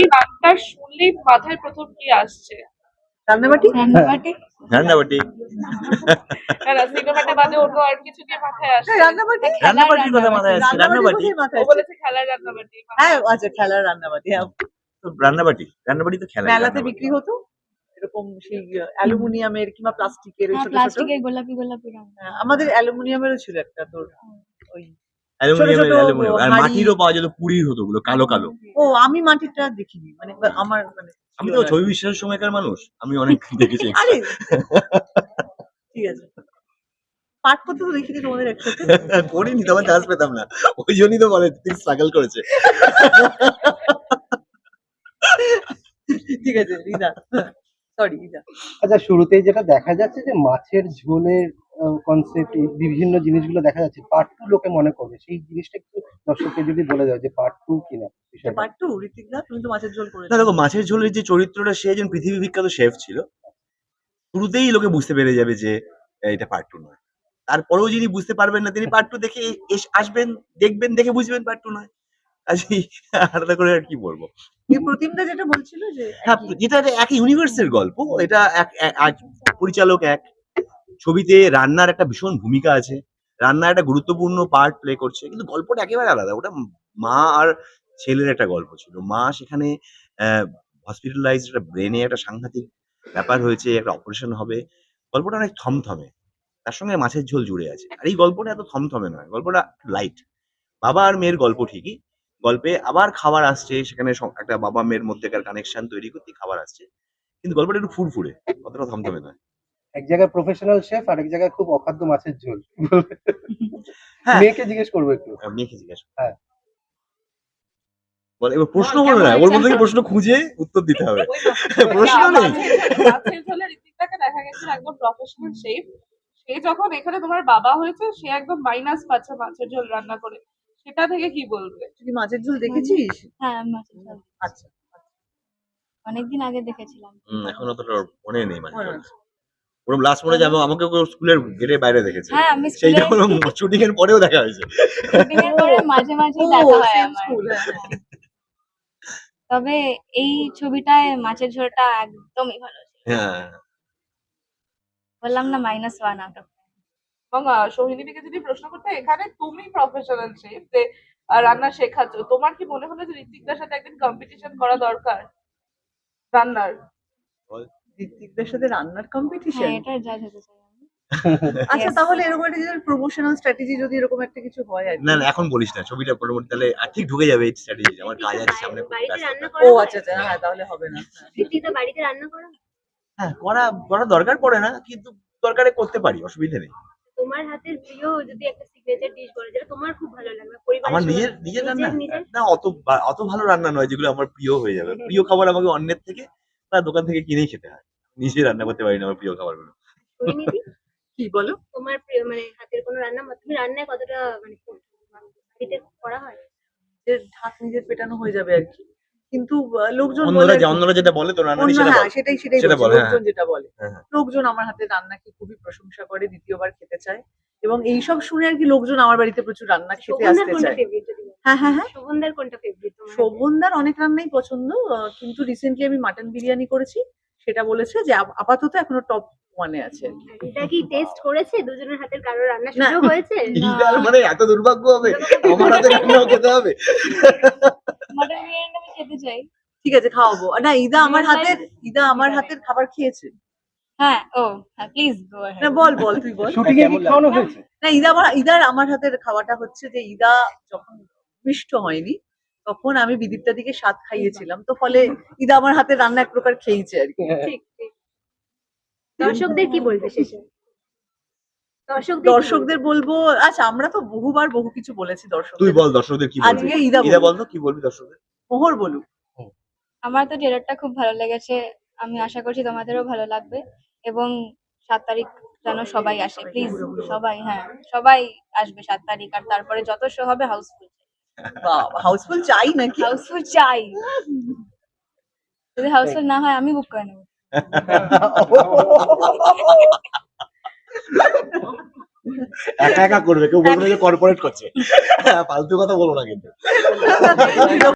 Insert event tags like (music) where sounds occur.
রান্নাবাটি নামটা শুনলেই মাথায় প্রথম কি আসছে? রান্নাবাটি? রান্নাবাটি। রান্নাবাটি। না না সিনেমাটা বাদে অন্য আর কিছু দিয়ে মাথায় আসছে? হ্যাঁ, রান্নাবাটি। রান্নাবাটির কথা মাথায় রান্নাবাটি। ও বলেছে খেলার রান্নাবাটি হ্যাঁ আচ্ছা খেলার রান্নাবাটি হ্যাঁ। তো রান্নাবাটি রান্নাবাটি তো খেলা মেলাতে বিক্রি হতো? এরকম সেই অ্যালুমিনিয়ামের কিংবা প্লাস্টিকের হ্যাঁ ছোট ছোট? প্লাস্টিকের গোলাপি গোলাপি হ্যাঁ, আমাদের অ্যালুমিনিয়ামেরও ছিল একটা তোর অ্যালুমিনিয়ামের অ্যালুমিনিয়াম আর মাটিরও পাওয়া যেত পুরীর হতো ওগুলো কালো কালো। ও আমি মাটিটা দেখিনি মানে আমার মানে আমি তো ছবি বিশ্বাসের সময়কার মানুষ আমি অনেক (laughs) দেখেছি আরে! ঠিক আছে। পাঠ করতে তো দেখিনি তোমাদের একসাথে। করিনি তখন চান্স পেতাম না। ওই জন্যই তো বলে তুই স্ট্রাগল করেছে। ঠিক আছে রিদা সরি রিদা আচ্ছা শুরুতেই যেটা দেখা যাচ্ছে যে মাছের ঝোলের কনসেপ্ট বিভিন্ন জিনিসগুলো দেখা যাচ্ছে। পার্ট টু লোকে মনে করবে। সেই জিনিসটা একটু দর্শককে যদি বলে দাও যে পার্ট টু কিনা পাঠ টু ঋতিক দা তুমি তো মাছের ঝোল না দেখো মাছের ঝোলের যে চরিত্রটা সে একজন পৃথিবী বিখ্যাত শেফ ছিল। শুরুতেই লোকে বুঝতে পেরে যাবে যে এটা পার্ট টু নয়। তারপরেও যিনি বুঝতে পারবেন না তিনি পার্ট টু দেখে আসবেন দেখবেন দেখে বুঝবেন পার্ট টু নয়। কাজেই আলাদা করে আর কি বলব? প্রতিমদা যেটা বলছিল যে হ্যাঁ যেটা এটা একই ইউনিভার্সের গল্প এটা এক- পরিচালক এক ছবিতে রান্নার একটা ভীষণ ভূমিকা আছে। রান্না একটা গুরুত্বপূর্ণ পার্ট প্লে করছে, কিন্তু গল্পটা একেবারে আলাদা। ওটা মা আর ছেলের একটা গল্প ছিল। মা সেখানে হসপিটালাইজ একটা ব্রেনে একটা সাংঘাতিক ব্যাপার হয়েছে, একটা অপারেশন হবে। গল্পটা অনেক থমথমে। তার সঙ্গে মাছের ঝোল জুড়ে আছে। আর এই গল্পটা এত থমথমে নয়। গল্পটা লাইট বাবা আর মেয়ের গল্প ঠিকই। গল্পে আবার খাবার আসছে, সেখানে একটা বাবা মেয়ের মধ্যেকার কানেকশন তৈরি করতে খাবার আসছে। কিন্তু গল্পটা একটু ফুরফুরে, অতটা থমথমে নয়। এক জায়গায় প্রফেশনাল শেফ আর এক জায়গায় খুব অখাদ্য মাছের ঝোল। হ্যাঁ। মেয়েকে জিজ্ঞেস করব একটু। মেয়েকে জিজ্ঞাসা। হ্যাঁ। বল এবার প্রশ্ন বল, বলো না ওর মধ্যে প্রশ্ন খুঁজে উত্তর দিতে হবে। (laughs) প্রশ্ন নেই। দেখা গেছে একদম প্রফেশনাল শেফ সে যখন এখানে তোমার বাবা হয়েছে সে একদম মাইনাস পাচ্ছে মাছের ঝোল রান্না করে। সেটা থেকে কি বলবে? তুই মাছের ঝোল দেখেছিস? হ্যাঁ মাছের ঝোল। আচ্ছা। অনেকদিন আগে দেখেছিলাম। এখন অতটা মনে নেই মানে ওরম লাস্ট মনে যাব আমাকে স্কুলের গেটের বাইরে দেখেছে। হ্যাঁ আমি শুটিং এর পরেও দেখা হয়েছে। শুটিং এর পরে মাঝে মাঝে দেখা হয় আমার। হ্যাঁ, হ্যাঁ। তবে এই ছবিটায় মাছের ঝোলটা একদমই ভালো হ্যাঁ। বললাম না মাইনাস ওয়ান আউট অফ এবং আহ, যদি প্রশ্ন করতে এখানে তুমি প্রফেশনাল শেফ যে রান্না শেখাচ্ছ তোমার কি মনে হলো যে ঋতিকদার সাথে একদিন কম্পিটিশন করা দরকার? রান্নার। ঋতিকদের সাথে রান্নার কম্পিটিশন হ্যাঁ এটা চাই (laughs) আচ্ছা তাহলে এরকম একটা প্রমোশনাল স্ট্র্যাটেজি যদি এরকম একটা কিছু হয় আর না না এখন বলিস না ছবিটা পরবর্তী তাহলে আর ঠিক ঢুকে যাবে এই স্ট্র্যাটেজি আমার কাজ আছে সামনে ও আচ্ছা আচ্ছা হ্যাঁ তাহলে হবে না। হ্যাঁ। ঋত্বিকদা বাড়িতে রান্না করা হ্যাঁ? করা করা দরকার পড়ে না কিন্তু দরকারে করতে পারি অসুবিধা নেই। তোমার হাতের প্রিয় যদি একটা সিগনেচার ডিশ বলে যেটা তোমার খুব ভালো লাগবে আমার নিজের নিজের রান্না। না অত অত ভালো রান্না নয় যেগুলো আমার প্রিয় হয়ে যাবে। প্রিয় খাবার আমাকে অন্যের থেকে বা দোকান থেকে কিনেই খেতে হয়। নিজে রান্না করতে পারি না আমার প্রিয় খাবারগুলো কি বলো? তোমার প্রিয় মানে হাতের কোনো রান্না তুমি রান্নায় কতটা মানে বাড়িতে করা হয়? যে ঢাক নিজের পেটানো হয়ে যাবে আর কি। কিন্তু লোকজন বলে অন্যরা যেটা বলে তো রান্না সেটা হ্যাঁ সেটাই সেটাই সেটা বলছি, হ্যাঁ। লোকজন যেটা বলে। হ্যাঁ। লোকজন আমার হাতের রান্নাকে খুবই প্রশংসা করে দ্বিতীয়বার খেতে চায়। এবং এইসব শুনে আর কি লোকজন আমার বাড়িতে প্রচুর রান্না খেতে শোভনদার আসতে কোনটা চায়। হ্যাঁ হ্যাঁ হ্যাঁ। শোভনদার কোনটা ফেভারিট তোমার? শোভনদার অনেক রান্নাই পছন্দ আহ, কিন্তু রিসেন্টলি আমি মাটন বিরিয়ানি করেছি। সেটা বলেছে যে আপাতত এখনও টপ ওয়ানে আছে। এটা কি টেস্ট করেছে? দুজনের হাতের কারও রান্না। সুযোগ হয়েছে? (laughs) মানে এত দুর্ভাগ্য হবে। আমার হাতে রান্নাও খেতে হবে। মটন বিরিয়ানি আমি খেতে চাই। ঠিক আছে খাওয়াবো। না ইদা আমার হাতের ইদা আমার হাতের খাবার খেয়েছে। হ্যাঁ ও হ্যাঁ প্লিজ গো না বল বল তুই বল। শুটিং এ খাওয়ানো হয়েছে? না ইদা আমার ইদার আমার হাতের খাওয়াটা হচ্ছে যে ইদা যখন মিষ্ট হয়নি তখন আমি বিদীপ্তা দিকে স্বাদ খাইয়েছিলাম। তো ফলে ইদা আমার হাতের রান্না এক প্রকার খেয়েছে আর কি। ঠিক ঠিক। দর্শকদের কি বলবে শেষে? দর্শকদের বলব? আচ্ছা আমরা তো বহুবার বহু কিছু বলেছি তুই বল দর্শকদের কি আজকে ইদা ইদা বল কি বলবি দর্শকদের? মোহর বলুক। আমার তো ট্রেলারটা খুব ভালো লেগেছে। আমি আশা করছি তোমাদেরও ভালো লাগবে। এবং সাত তারিখ যেন সবাই আসে। প্লিজ সবাই হ্যাঁ সবাই আসবে সাত তারিখ। আর তারপরে যত শো হবে হাউসফুল হাউসফুল চাই নাকি? হাউসফুল চাই যদি হাউসফুল না হয় আমি বুক করে নেব। একা একা করবে কেউ বলবে যে কর্পোরেট করছে। ফালতু কথা বলো না কিন্তু।